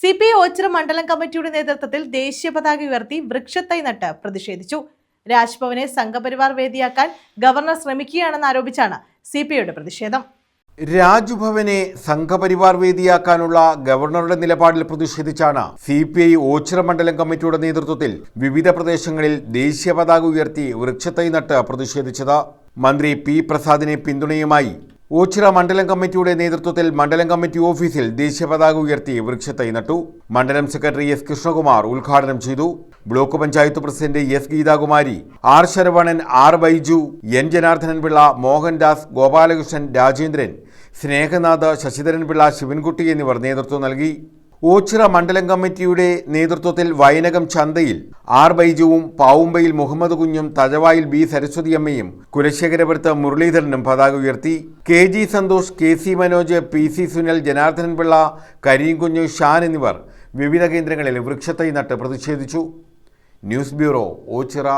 C P Ochira മണ്ഡലം കമ്മിറ്റിയുടെ നേതൃത്വത്തിൽ ദേശീയ പതാക ഉയർത്തി വൃക്ഷത്തൈ നട്ട് പ്രതിഷേധിച്ചു. രാജ്ഭവനെ സംഘപരിവാർ വേദിയാക്കാൻ ഗവർണർ ശ്രമിക്കുകയാണെന്ന് ആരോപിച്ചാണ് സി പി ഐയുടെ പ്രതിഷേധം. രാജ്ഭവനെ സംഘപരിവാർ വേദിയാക്കാനുള്ള ഗവർണറുടെ നിലപാടിൽ പ്രതിഷേധിച്ചാണ് സി പി ഐ ഓച്ചിറ മണ്ഡലം കമ്മിറ്റിയുടെ നേതൃത്വത്തിൽ വിവിധ പ്രദേശങ്ങളിൽ ദേശീയ പതാക ഉയർത്തി വൃക്ഷത്തൈ നട്ട് പ്രതിഷേധിച്ചത്. മന്ത്രി പി പ്രസാദിനെ പിന്തുണയുമായി ഓച്ചിറ മണ്ഡലം കമ്മിറ്റിയുടെ നേതൃത്വത്തിൽ മണ്ഡലം കമ്മിറ്റി ഓഫീസിൽ ദേശീയ പതാക ഉയർത്തി വൃക്ഷത്തൈ നട്ടു. മണ്ഡലം സെക്രട്ടറി എസ് കൃഷ്ണകുമാർ ഉദ്ഘാടനം ചെയ്തു. Block panchayat president S Geethakumari R Saravanan R Baiju N Janardhanan Pillai Mohandas Gopalakrishnan Rajendran Snehanath Sasidharan Pillai Sivankutty എന്നിവർ നേതൃത്വം നൽകി. ഓച്ചിറ മണ്ഡലം കമ്മിറ്റിയുടെ നേതൃത്വത്തിൽ വയനകം ചന്തയിൽ ആർ ബൈജുവും പാവുമ്പയിൽ മുഹമ്മദ് കുഞ്ഞും തഴവായിൽ ബി സരസ്വതിയമ്മയും കുലശേഖരപുരത്ത് മുരളീധരനും പതാക ഉയർത്തി. K G Santhosh K C Manoj P C Sunil Janardhanan Pillai Karimkunju Shan എന്നിവർ വിവിധ കേന്ദ്രങ്ങളിൽ വൃക്ഷത്തൈ നട്ട് പ്രതിഷേധിച്ചു. News bureau Ochira.